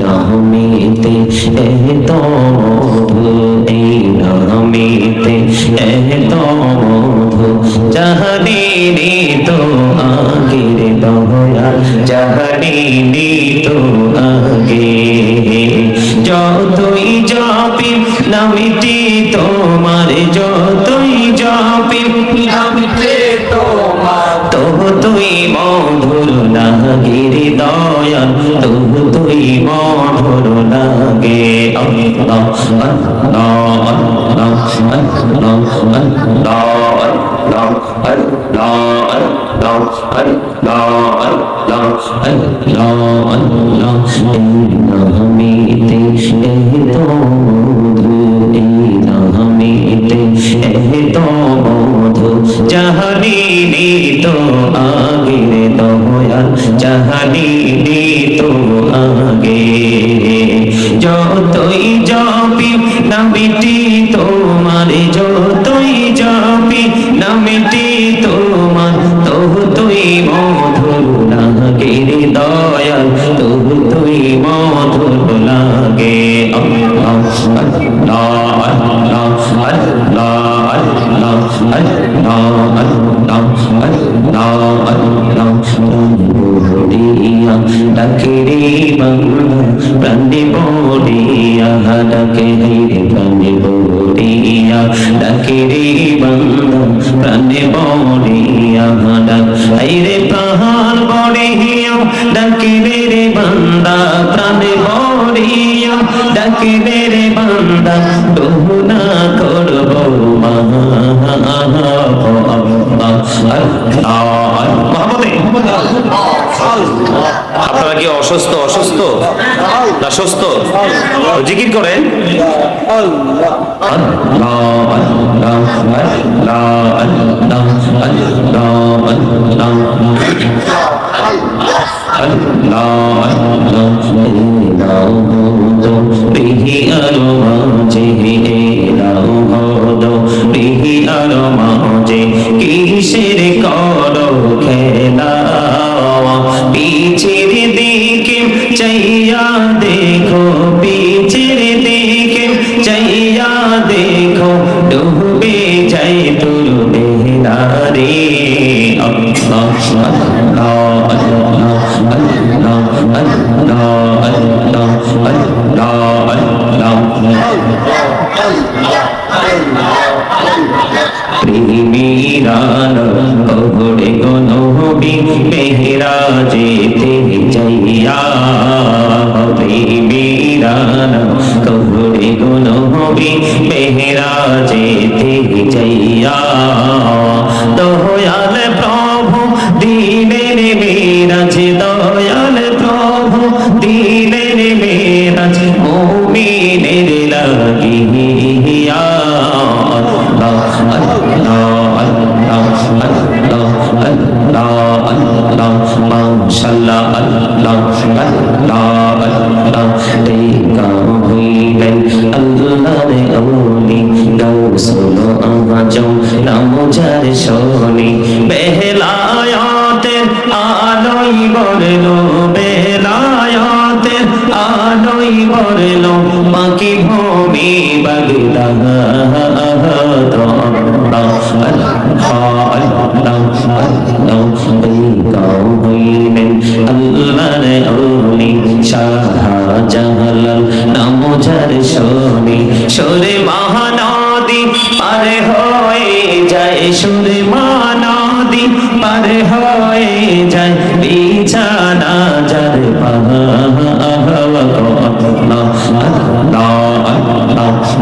নামেতে এত এই নামেতে এত মধু জাহানি তো আগে রে বাবা জাহানি তো আগে। যতই জপি নামিটি তোমার, যতই জপি নামিতে তোমার। তবু তুই মধুর নাগে রে দয়া তবু তুই মধুর নাগে। অন্য অন্য অন্য অন্য অন্য হমিতে হমিতে মধু চাহানি তো আগে দয়াল চাহানি তো আগে যতই যাবি নামিটি তোমার, যতই যাব মিটি তোমার তো তুই মো অসুস্থ অসুস্থ না সুস্থ জিকির করে আল্লাহ আল্লাহ আল্লাহ আল্লাহ বাকি ভূমি সুরে মহানদী পারে হয়ে যায় সুরে মহানদী পারে হয়ে যায় বিছানা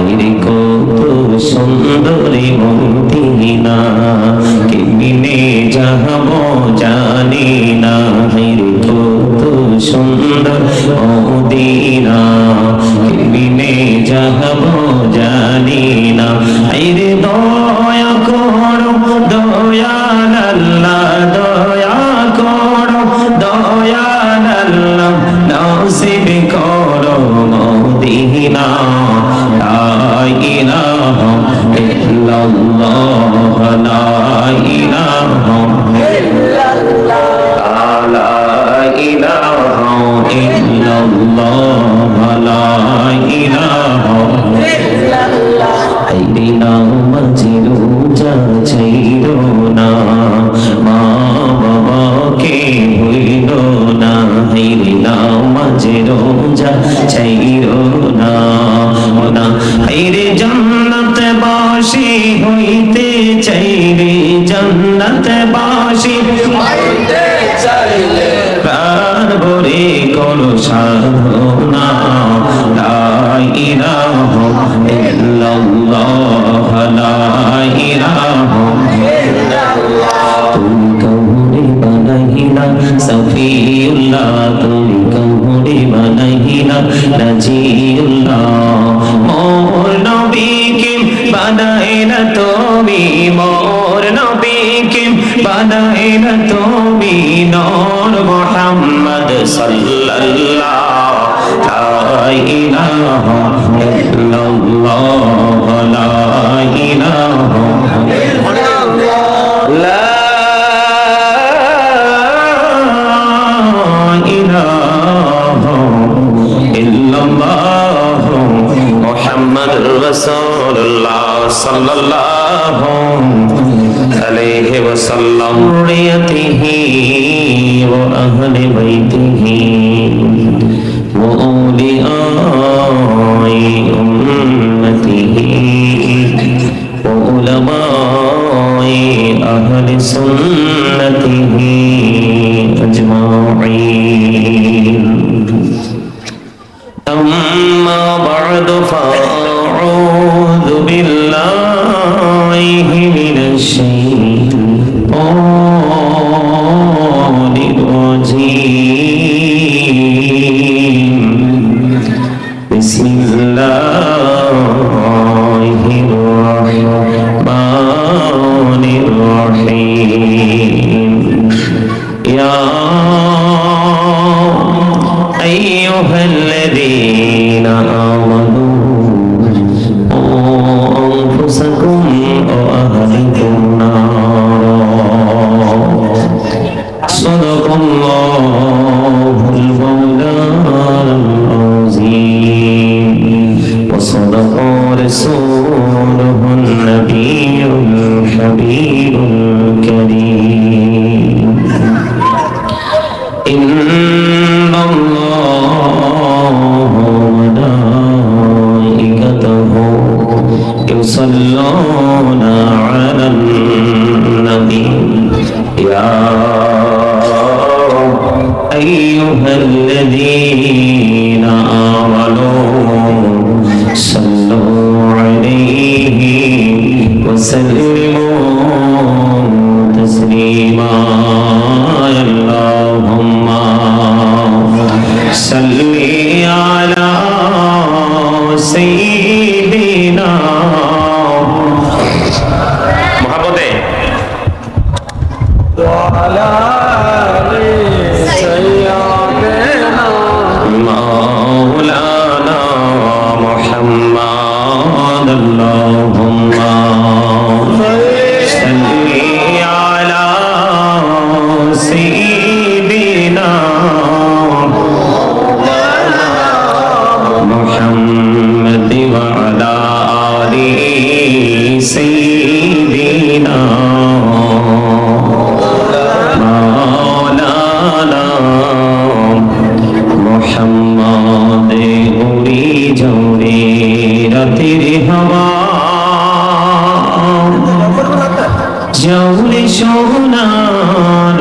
হাইরে কত সুন্দরী মুক্তি না কেমিনে যাহব জানি না হাইরে কত সুন্দর মদিনা নামাজের রোজা চাই সারা সাল্লাল্লাহু আলাইহি ওয়াসাল্লাম রিয়াতিহি ওয়া আহলি বাইতিহি ওয়া আউলিয়াই উম্মতিহি ওয়া উলামাই আহলি সুন্নতিহি জৌলি সোনার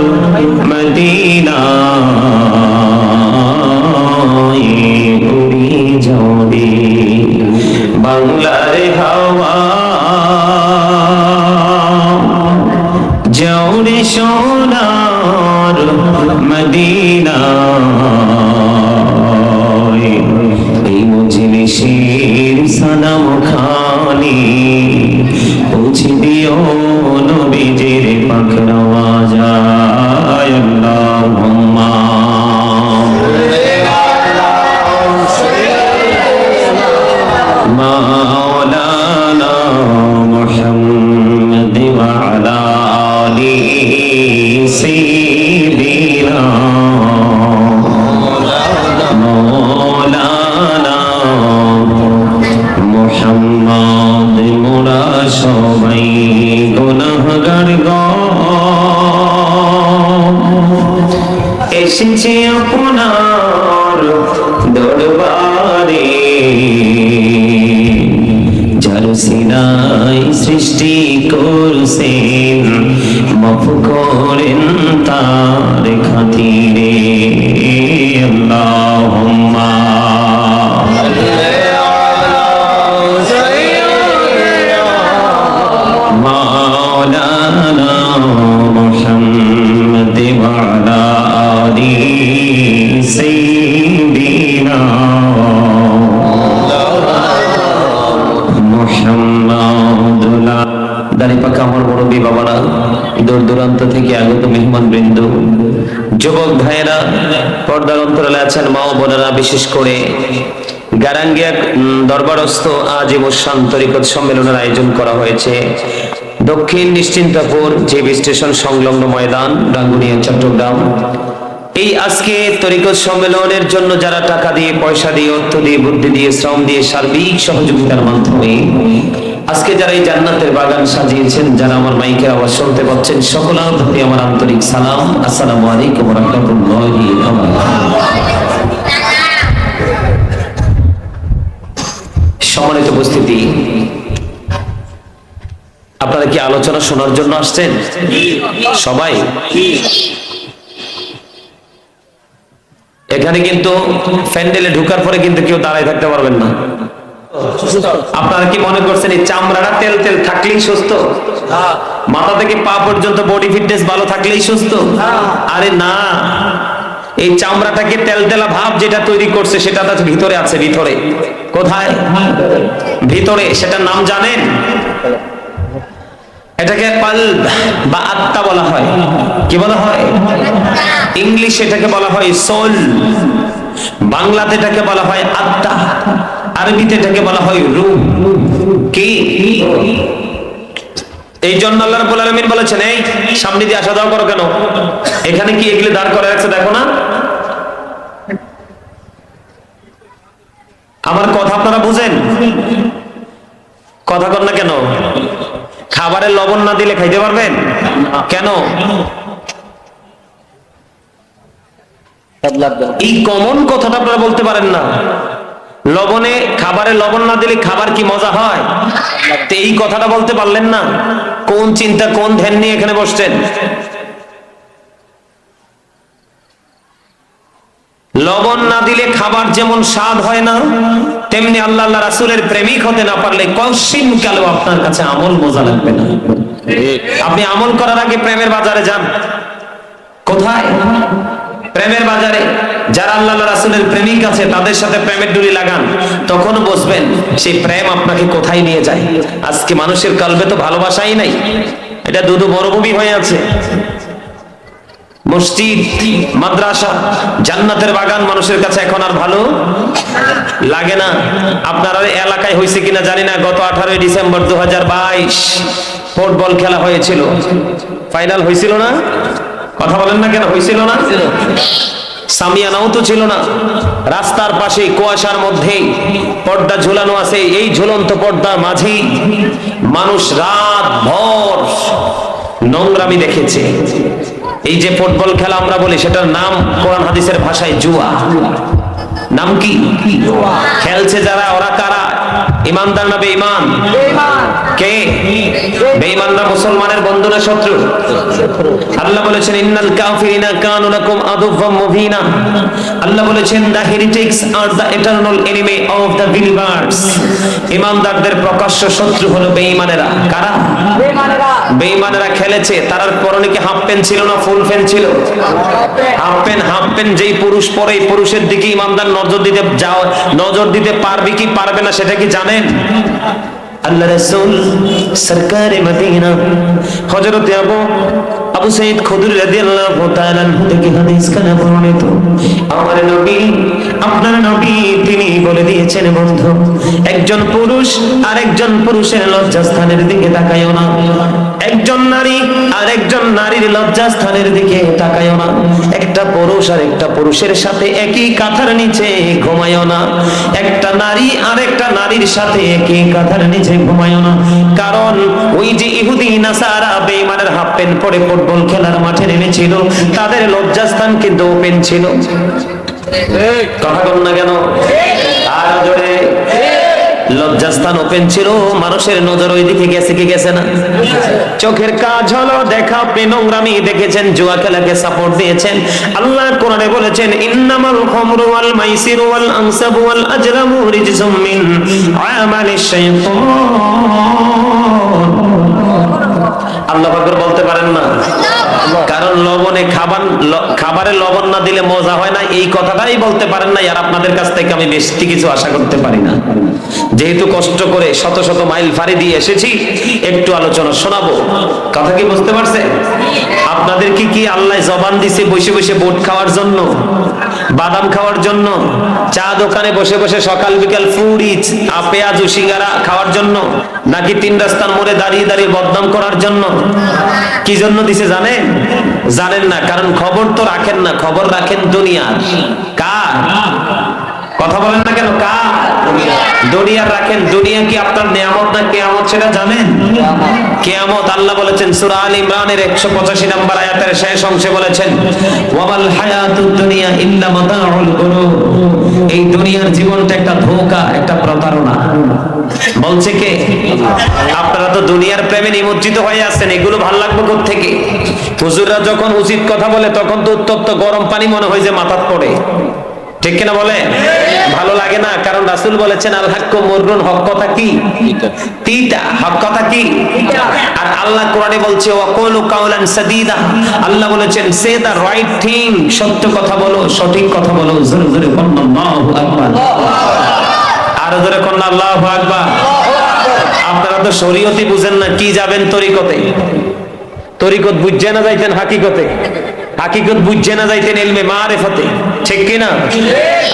মদিনা ঘুরি যদি বাংলার হাওয়া। জৌলি সোনা مولانا محمد وعلى آل سيدنا মোহাম্মদ দাঁড়ি পাকা আমার মুরব্বী বাবারা দূর দূরান্ত থেকে আগত মেহমান বৃন্দ যুবক ভাইয়েরা পর্দার অন্তরালে আছেন মা ও বোনেরা বিশেষ করে গারাঙ্গিয়া উম, দরবারস্থ আজীব শান্তরিকত সম্মেলনের আয়োজন করা হয়েছে দক্ষিণ নিশ্চিন্তাপুর জেবি স্টেশন সংলগ্ন ময়দান, ডাঙ্গুনিয়া, চট্টগ্রাম। এই আজকে তরিকত সম্মেলনের জন্য যারা টাকা দিয়ে, পয়সা দিয়ে, অর্থ দিয়ে, বুদ্ধি দিয়ে, শ্রম দিয়ে সার্বিক সহযোগিতার মাধ্যমে আজকে যারা এই জান্নাতের বাগান সাজিয়েছেন, যারা আমার মাইকের আওয়াজ শুনতে পাচ্ছেন সকলের প্রতি আমার আন্তরিক সালাম। আসসালামু আলাইকুম রহমতুল্লাহি সম্মানিত উপস্থিতি কি আলোচনা শোনার জন্য আসছেন? সবাই? এখানে কিন্তু প্যান্ডেলে ঢুকার পরে কিন্তু কেউ দাঁড়ায় থাকতে পারবেন না। আপনারা কি মনে করছেন এই চামড়াটা তেল তেল থাকলেই সুস্থ? মাথা থেকে পা পর্যন্ত বডি ফিটনেস ভালো থাকলেই সুস্থ? আরে না। এই চামড়াটাকে তেল তেলা ভাব যেটা তৈরি করছে সেটা তার ভিতরে আছে, ভিতরে। কোথায়? ভিতরে। সেটার নাম জানেন? এটাকে পাল্ব বা আত্মা বলা হয়। কি বলা হয়? ইংলিশ এটাকে বলা হয় সোল। বাংলাতে এটাকে বলা হয় আত্মা। আরবিতে এটাকে বলা হয় রূহ কি? এই জন্য আল্লাহ রাব্বুল আলামিন বলেছেন, এই সামনে দিয়ে আসা যাওয়া করো কেন? এখানে কি এগুলি দাঁড় করে আছে দেখো না? আমার কথা আপনারা বুঝেন? কথা কর না কেন? খাবারে লবণ না দিলে খাইতে পারবেন? কেন? এই কমন কথাটা আপনারা বলতে পারেন না। লবণে, খাবারে লবণ না দিলে খাবার কি মজা হয়? এই কথাটা বলতে পারলেন না। কোন চিন্তা, কোন ধ্যান নিয়ে এখানে বসছেন? লবণ না দিলে খাবার যেমন স্বাদ হয় না তেমনি আল্লাহ আল্লাহ রাসুলের প্রেমিক হতে না পারলে কশিন কালেও আপনার কাছে আমল মজা লাগবে না। আপনি আমল করার আগে প্রেমের বাজারে যান। কোথায়? প্রেমের বাজারে। যারা আল্লাহ রাসুলের প্রেমিক আছে, তাদের সাথে প্রেমের ডুরি লাগান। তখন বসবেন সেই প্রেম আপনাকে কোথায় নিয়ে যায়। আজকে মানুষের কলবে তো ভালোবাসাই নাই। এটা দুধু মরুভূমি হয়ে আছে। মসজিদ, মাদ্রাসা, জান্নাতের বাগান মানুষের কাছে এখন আর ভালো লাগে না। আপনার এলাকায় হয়েছে কিনা জানি না। গত আঠারোই ডিসেম্বর দু হাজার বাইশ ফুটবল খেলা হয়েছিল। ফাইনাল হয়েছিল না? কথা বলেন না কেন? হয়েছিল না? সামিয়ানাও তো ছিল না। রাস্তার পাশে কুয়াশার মধ্যে পর্দা ঝুলানো আছে। এই ঝুলন্ত পর্দার মাঝেই মানুষ রাত ভর নোংরামি দেখেছে। এই যে ফুটবল খেলা আমরা বলি সেটার নাম কোরআন হাদিসের ভাষায় জুয়া। নাম কি? খেলছে যারা ওরা কারা? ইমানদার না বেঈমান? কে? বেঈমানরা মুসলমানের বন্ধু না শত্রু। আল্লাহ বলেছেন, ইন্নাল কাফিরিনা কানু লাকুম আদুওয়াম মুবিনা। আল্লাহ বলেছেন the heretics are the eternal enemy of the believers ইমানদারদের প্রকাশ্য শত্রু হলো বেঈমানেরা। কারা? বেঈমানেরা বেঈমানেরা খেলেছে। তার পরনে কি হাফ প্যান্ট ছিল না ফুল প্যান্ট ছিল? হাফ প্যান্ট হাফ প্যান্ট যেই পুরুষ পরে পুরুষের দিকে ইমানদার নজর দিতে যাও, নজর দিতে পারবে কি পারবে না, সেটা কি জানেন আল্লাহ রাসূল সরকারে মদিনা, হযরত আবু আবু সাইদ খুদরি রাদিয়াল্লাহু তাআলা থেকে হাদিস কানা বর্ণিত। আমার নবী আপনার নবী তিনি বলে দিয়েছেন, বন্ধু, একজন পুরুষ আর একজন পুরুষের লজ্জাস্থানের দিকে তাকায়ও না। একজন নারী আর একজন নারীর লজ্জাস্থানের দিকে তাকায়ও না। একটা পুরুষ আর একটা পুরুষের সাথে একই কাঁথার নিচে ঘুমায়ও না। একটা নারী আর একটা নারীর সাথে একই কাঁথার নিচে ঘুমায়ও না। কারণ ওই যে ইহুদি, নাসারা, বেঈমানের হাফ প্যান্ট পরে ফুটবল খেলার মাঠে নেমেছিল, তাদের লজ্জাস্থান কিন্তু ওপেন ছিল। কথা লজ্জাস্থান ওপেন ছিল, মানুষের নজর ওই দিকে গেছে কি গেছে না? চোখের কাজ হলো দেখা, আপনি নোংরামি দেখেছেন, জুয়া খেলাকে সাপোর্ট দিয়েছেন। আল্লাহ কোরআনে বলেছেন, ইন্নামাল খামরু ওয়াল মাইসিরু ওয়াল আনসাবু ওয়াল আজলামু রিজসুম মিন আমালিশ শাইতান। আল্লাহ পাকের বলতে পারেন না? লবণে খাবার খাবারে লবণ না দিলে মজা হয় না। এই কথাটাই বলতে পারেন না, আর আপনাদের কাছ থেকে আমি বেশি কিছু আশা করতে পারি না। যেহেতু কষ্ট করে শত শত মাইল ফাড়ি দিয়ে এসেছি, একটু আলোচনা শোনাবো। কথা কি বুঝতে পারছে আপনাদের কি আল্লাহ জবান দিছে বসে বসে বোট খাওয়ার জন্য? বাদাম খাওয়ার জন্য? চা দোকানে বসে বসে সকাল বিকাল ফুড়ি পেঁয়াজ সিঙ্গারা খাওয়ার জন্য? নাকি তিন রাস্তার মোড়ে দাঁড়িয়ে দাঁড়িয়ে বদনাম করার জন্য? কি জন্য দিছে জানেন? জানেন না, কারণ খবর তো রাখেন না, খবর রাখেন দুনিয়ার। কার? কথা বলেন না কেন? কার? রাখেন দুনিয়া কি আপনার নিয়ামত না কেয়ামত সেটা জানেন? কেয়ামত আল্লাহ বলেছেন সূরা আল ইমরানের 185 নম্বর আয়াতের শেষ অংশে বলেছেন ওয়ামাল হায়াতুদ দুনিয়া ইল্লা মাতাউল গুরুর এই দুনিয়ার জীবনটা একটা ধোঁকা একটা প্রতারণা। বলছে কে? আপনারা তো দুনিয়ার প্রেমে নিমজ্জিত হয়ে আছেন এগুলো ভালো লাগবে থেকে হুজুররা যখন উচিত কথা বলে তখন তো উত্তপ্ত গরম পানি মনে হয় যে মাথাত পড়ে। ঠিক কিনা বলে? ভালো লাগে না কারণ রাসূল বলেছেন আল হাক্কু মুররুন হক কথা কি? তিতা। হক কথা কি? আর আল্লাহ কোরআনে বলছে ওয়াকুলু কাওলান সাদীদা আল্লাহ বলেছেন সে দা রাইট থিং সত্য কথা বলো সঠিক কথা বলো জোরে জোরে বলুন আল্লাহু আকবার আরও জোরে কোন আল্লাহু আকবার আপনারা তো শরীয়তই বুঝেন না কি যাবেন তরিকতে? তরিকত বুঝছে না যাইতেন হাকিকতে? হাকিকত বুঝছে না যাইতেন এলমে মারেফতে। ঠিক কিনা?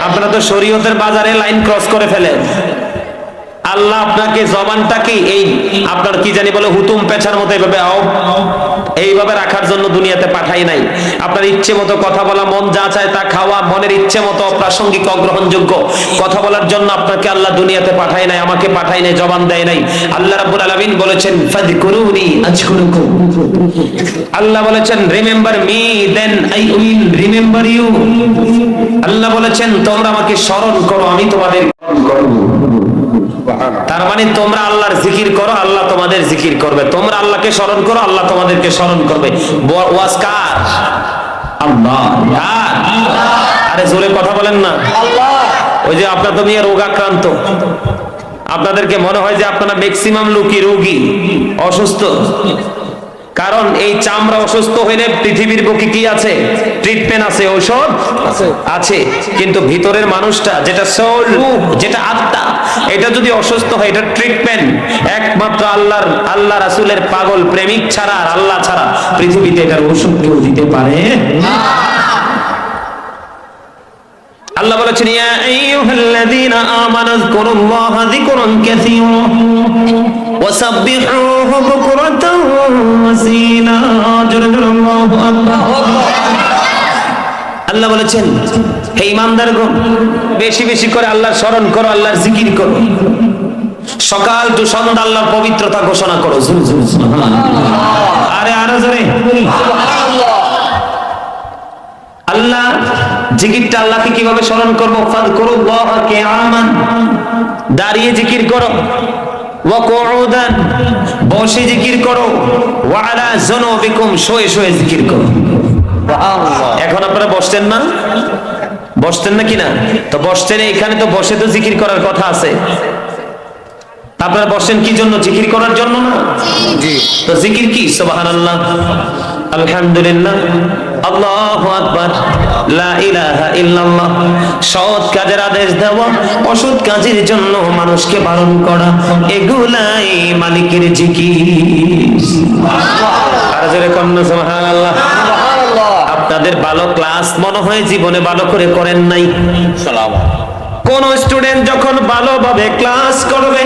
আপনারা তো শরীয়তের বাজারে লাইন ক্রস করে ফেলেন। আল্লাহ আপনাকে জবানটাকে এই আপনার কি জানি বলে হুতুম পেছার মতো এইভাবে এইভাবে রাখার জন্য দুনিয়াতে পাঠাই নাই। আপনার ইচ্ছে মতো কথা বলা, মন যা চায় তা খাওয়া, মনের ইচ্ছে মতো অপ্রাসঙ্গিক অগ্রহণযোগ্য কথা বলার জন্য আপনাকে আল্লাহ দুনিয়াতে পাঠাই নাই, আমাকে পাঠাই নাই, জবান দেয় নাই। আল্লাহ রাব্বুল আলামিন বলেছেন, ফাযকুরুনি আযকুরুকুম আল্লাহ বলেছেন remember me then I will remember you Allah বলেছেন, তোমরা আমাকে স্মরণ করো, আমি তোমাদের স্মরণ করব। তার মানে তোমরা আল্লাহর জিকির করো আল্লাহ তোমাদের জিকির করবে। তোমরা আল্লাহকে স্মরণ করো আল্লাহ তোমাদেরকে স্মরণ করবে। ওয়াজ কার? আল্লাহ? আরে জোরে কথা বলেন না। ওই যে আপনার তো মেয়ে রোগাক্রান্ত। আপনাদেরকে মনে হয় যে আপনারা ম্যাক্সিমাম লোকই রোগী অসুস্থ। কারণ এই চামড়া অসুস্থ হইলে পৃথিবীর বুকে কি আছে? ট্রিটমেন্ট আছে ঔষধ আছে। কিন্তু ভিতরের মানুষটা যেটা সোল যেটা আত্মা এটা যদি অসুস্থ হয়, এটা ট্রিটমেন্ট একমাত্র আল্লাহর, আল্লাহ রাসূলের পাগল প্রেমিক ছাড়া আর আল্লাহ ছাড়া পৃথিবীতে এটার ওষুধ কেউ দিতে পারে? আল্লাহ বলেছেন, ইয়া আইয়ুহাল্লাযীনা আমানু যকুরুল্লাহা যিকরান কাসীরা ওয়াসাব্বিহুহু বুকরাতাও ওয়াসীলা জোরে জোরে আল্লাহু আকবার। আল্লাহ বলেছেন, হে ইমানদারগণ বেশি বেশি করে আল্লাহর স্মরণ করো, আল্লাহর জিকির করো। সকাল টু সন্ধ্যা আল্লাহর পবিত্রতা ঘোষণা করো। আরে, আরও জোরে। আল্লাহ জিকিরটা আল্লাহকে কীভাবে স্মরণ করব? ফাযকুরুল্লাহ কিয়ামান। দাঁড়িয়ে জিকির করো। বসে জিকির করো। ওয়া আলা যুনুবিকুম। শুয়ে শুয়ে জিকির করো। এখন আপনারা বসছেন না? বসতেন না কিনা তো বসছেন এখানে তো বসে তো জিকির করার কথা আছে। আপনারা বসছেন কি জন্য? জিকির করার জন্য না? তো জিকির কি? আলহামদুলিল্লাহ। আল্লাহু আকবার। সৎ কাজের আদেশ দেওয়া অসৎ কাজের জন্য মানুষকে বারণ করা এগুলাই মালিকের জিকির। আর জোরে কন্যা সুবহানাল্লাহ। আপনাদের ভালো ক্লাস মনে হয় জীবনে ভালো করে করেন নাই। কোন স্টুডেন্ট যখন ভালোভাবে ক্লাস করবে,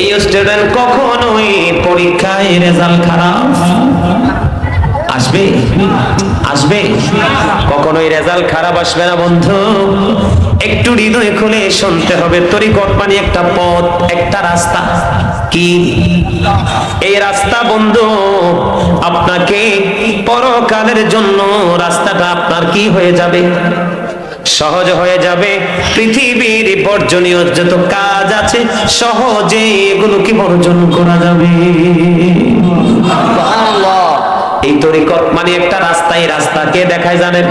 এই স্টুডেন্ট কখনোই পরীক্ষায় রেজাল্ট খারাপ? আসবে? আসবে? কখনোই রেজাল্ট খারাপ আসবে না, বন্ধু? একটু হৃদয় খুলে শুনতে হবে। তরিকট মানে একটা পথ, একটা রাস্তা। কি? এই রাস্তা বন্ধু আপনাকে পরকালের জন্য রাস্তাটা আপনার কি হয়ে যাবে? সহজ হয়ে যাবে। পৃথিবীর বর্জনীয় যত কাজ আছে সহজে এগুলো কি বর্জন করা যাবে। এই তরিকত মানে একটা রাস্তা এই রাস্তা কে দেখায় জানেন?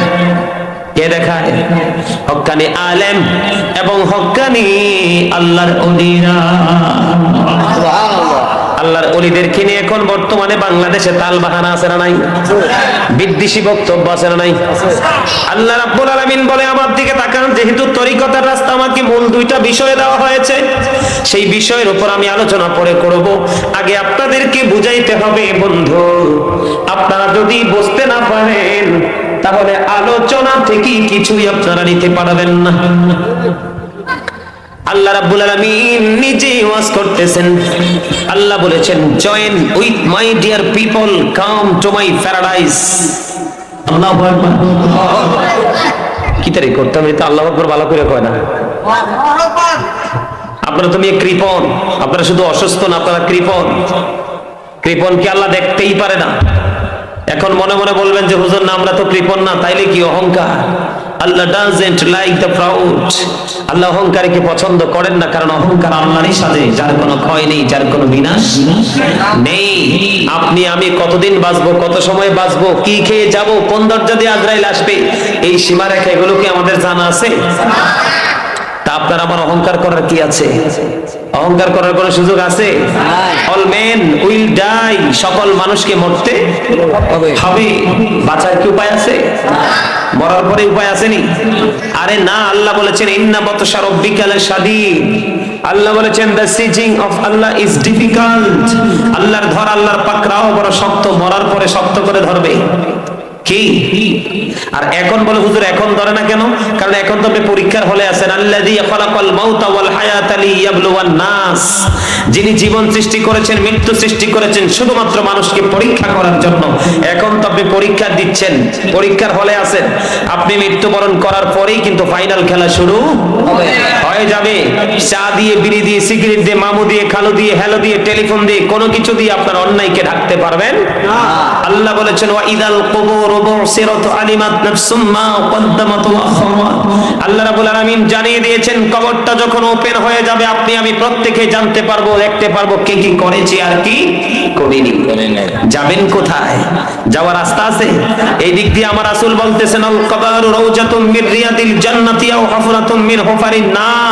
কে দেখায়? হক্কানি আলেম এবং হক্কানি আল্লাহর অলিরা। আল্লাহর অলিদেরকে নিয়ে এখন বর্তমানে বাংলাদেশে তাল বাহানা আছে না নাই? বিদ্বেষী বক্তব্য আছে না নাই? আল্লাহ রাব্বুল আলামিন বলে, আমার দিকে তাকান, যেহেতু তরিকতার রাস্তা আমাকে মূল দুইটা বিষয় দেওয়া হয়েছে, সেই বিষয়ের উপর আমি আলোচনা পরে করব। আগে আপনাদেরকে বুঝাইতে হবে, বন্ধু, আপনারা যদি বুঝতে না পারেন তাহলে আলোচনা থেকে কিছুই আপনারা নিতে পারবেন না। আল্লাহ রাব্বুল আলামিন নিজে ওয়াজ করতেছেন। আল্লাহ বলেছেন join with my dear people come to my আল্লাহু আকবার। কি তারিখ করতে হবে? তো আল্লাহু আকবার ভালো করে কয় না। আপনারা তুমি কৃপন আপনারা শুধু অসুস্থ না, আপনারা কৃপন কি আল্লাহ দেখতেই পারে না। এখন মনে মনে বলবেন যে, হুজুর, না, আমরা তো কৃপন না, তাইলে কি অহংকার? Allah doesn't like the proud Allah অহংকারীকে পছন্দ করেন না, কারণ অহংকার আল্লাহরই সাথে যার কোনো ক্ষয় নেই, যার কোনো বিনাশ নেই। আপনি, আমি কতদিন বাঁচবো, কত সময় বাঁচবো, কি খেয়ে যাব, কোন দরজা দিয়ে আজরাইল আসবে, এই সীমারেখা এগুলো কি আমাদের জানা আছে? তা আপনার আমার অহংকার করার কি আছে? অহংকার করার কোনো সুযোগ আছে? অল মেন উইল ডাই সকল মানুষকে মরতে হবে। বাঁচার কি উপায় আছে? মরার পরে উপায় আসেনি? আরে না আল্লাহ বলেছেন ইন্না বতশা রব্বিকাল শাদীদ। আল্লাহ বলেছেন the seizing of Allah is difficult আল্লাহর ধর আল্লাহর পাকড়াও বড় শক্ত মরার পরে শক্ত করে ধরবে। কি? আর এখন বলে, হুজুর, এখন ধরে না কেন? কারণ এখন তো আপনি পরীক্ষার হলে আছেন। আল্লাযী খালাকাল মাউতা ওয়াল হায়াতা নাস যিনি জীবন সৃষ্টি করেছেন, মৃত্যু সৃষ্টি করেছেন, শুধুমাত্র মানুষকে পরীক্ষা করার জন্য। এখন তো আপনি পরীক্ষা দিচ্ছেন, পরীক্ষার হলে আছেন। আপনি মৃত্যুবরণ করার পরেই কিন্তু ফাইনাল খেলা শুরু হয়ে যাবে। চা দিয়ে বিড়ি দিয়ে সিগারেট দিয়ে মামু দিয়ে খালু দিয়ে হ্যালো দিয়ে টেলিফোন দিয়ে কোনো কিছু দিয়ে আপনার অন্যায়কে ঢাকতে পারবেন? আল্লাহ বলেছেন ওয়া ইদাল কুবুর বুসিরাত আলিমাত নাফসুম মা কদ্দামাত ওয়া আখারাত আল্লাহ রাব্বুল আলামিন জানিয়ে দিয়েছেন কবরটা যখন ওপেন হয়ে যাবে আপনি আমি প্রত্যেকে জানতে পারব দেখতে পারব কে কি করেছে আর কি করিনি। যাবেন কোথায়? যাওয়ার রাস্তা আছে? এই দিক দিয়ে আমার রাসূল বলতেছেন আল কবর রাউজাতুম মির রিয়াদিল জান্নাতি আও হাফরাতুম মিন হুফারিন নার।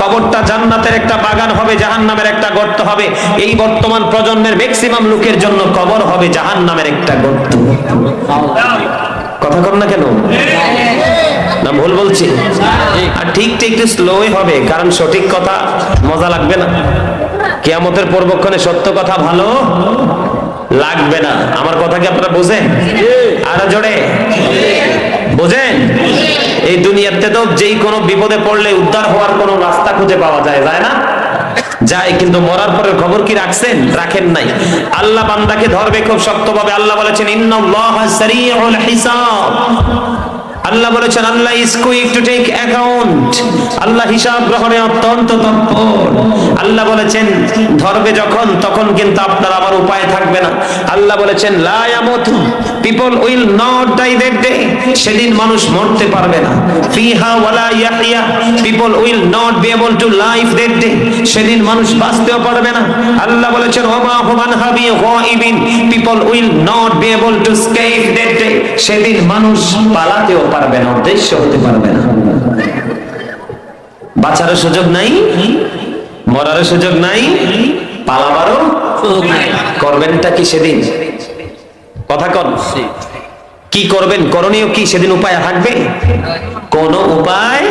কবরটা জান্নাতের একটা বাগান হবে জাহান্নামের একটা গর্ত হবে। এই বর্তমান প্রজন্মের ম্যাক্সিমাম লোকের জন্য কবর হবে জাহান্নামের একটা গর্ত। কথা কর না কেন? না ভুল বলছি। আর ঠিক ঠিক একটু স্লোই হবে কারণ সঠিক কথা মজা লাগবে না। কেয়ামতের পূর্বক্ষণে সত্য কথা ভালো লাগবে না। আমার কথা কি আপনারা বুঝেন? আরও জোরে। বুঝেন? এই দুনিয়াতে তো যেই কোনো বিপদে পড়লে উদ্ধার হওয়ার কোনো রাস্তা খুঁজে পাওয়া যায় যায় না? যায়, কিন্তু মরার পরে খবর কি রাখছেন? রাখেন নাই। আল্লাহ বান্দাকে ধরবে খুব শক্তভাবে। আল্লাহ বলেছেন আল্লাহ বলেছেন, Allah is quick to take account. Allah হিসাব গ্রহণে অত্যন্ত তৎপর। আল্লাহ বলেছেন, ধরবে যখন, তখন কিন্তু আপনার আবার উপায় থাকবে না। আল্লাহ বলেছেন, লা ইয়ামুতু people will not die that day সেদিন মানুষ মরতে পারবে না। ফিহা ওয়ালা Yahya people will not be able to life that day সেদিন মানুষ বাঁচতেও পারবে না। আল্লাহ বলেছেন ওমা হুমান হাবি গাইবিন people will not be able to escape that day সেদিন মানুষ পালাতেও পারবে না উদ্দেশ্য হতে পারবে না। বাঁচারও সুযোগ নাই মরারও সুযোগ নাই পালাবারও করবেনটা কি সেদিন? কথা কন। কি করবেন? করণীয় কি? সেদিন উপায় থাকবে? কোন উপায়?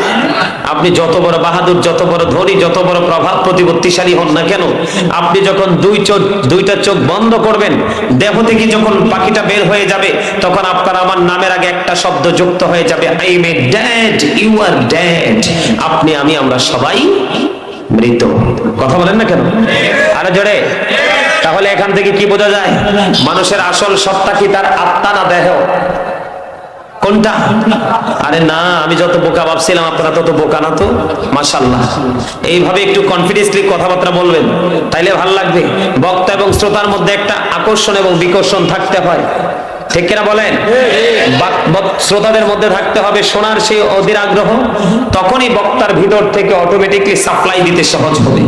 আপনি যত বড় বাহাদুর, যত বড় ধনী, যত বড় প্রভাব প্রতিপত্তিশালী হন না কেন, আপনি যখন দুই চোখ দুইটা চোখ বন্ধ করবেন, দেহ থেকে যখন পাখিটা বের হয়ে যাবে, তখন আপনার আমার নামের আগে একটা শব্দ যুক্ত হয়ে যাবে I am a dad you are dad আপনি, আমি, আমরা সবাই মৃত। কথা বলেন না কেন? আরে জোরে। তাহলে এখান থেকে কি বোঝা যায়? মানুষের আসল সত্তা কি? তার আত্মা না দেহ? কোনটা? আরে না, আমি যত বোকা ভাবছিলাম, আপনারা তত বোকা না তো? মাশাল্লাহ এইভাবে একটু কনফিডেন্সলি কথাবার্তা বলবেন, তাইলে ভালো লাগবে। বক্তা এবং শ্রোতার মধ্যে একটা আকর্ষণ এবং বিকর্ষণ থাকতে হয়। ঠিক কিনা বলেন? শ্রোতাদের মধ্যে থাকতে হবে শোনার সেই অধীর আগ্রহ, তখনই বক্তার ভিতর থেকে অটোমেটিকলি সাপ্লাই দিতে সহজ হবে।